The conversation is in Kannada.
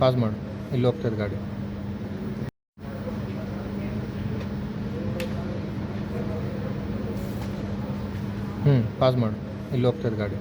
ಪಾಸ್ ಮಾಡು. ಇಲ್ಲಿ ಹೋಗ್ತದೆ ಗಾಡಿ. ಹ್ಞೂ ಪಾಸ್ ಮಾಡು. ಇಲ್ಲಿ ಹೋಗ್ತದೆ ಗಾಡಿ.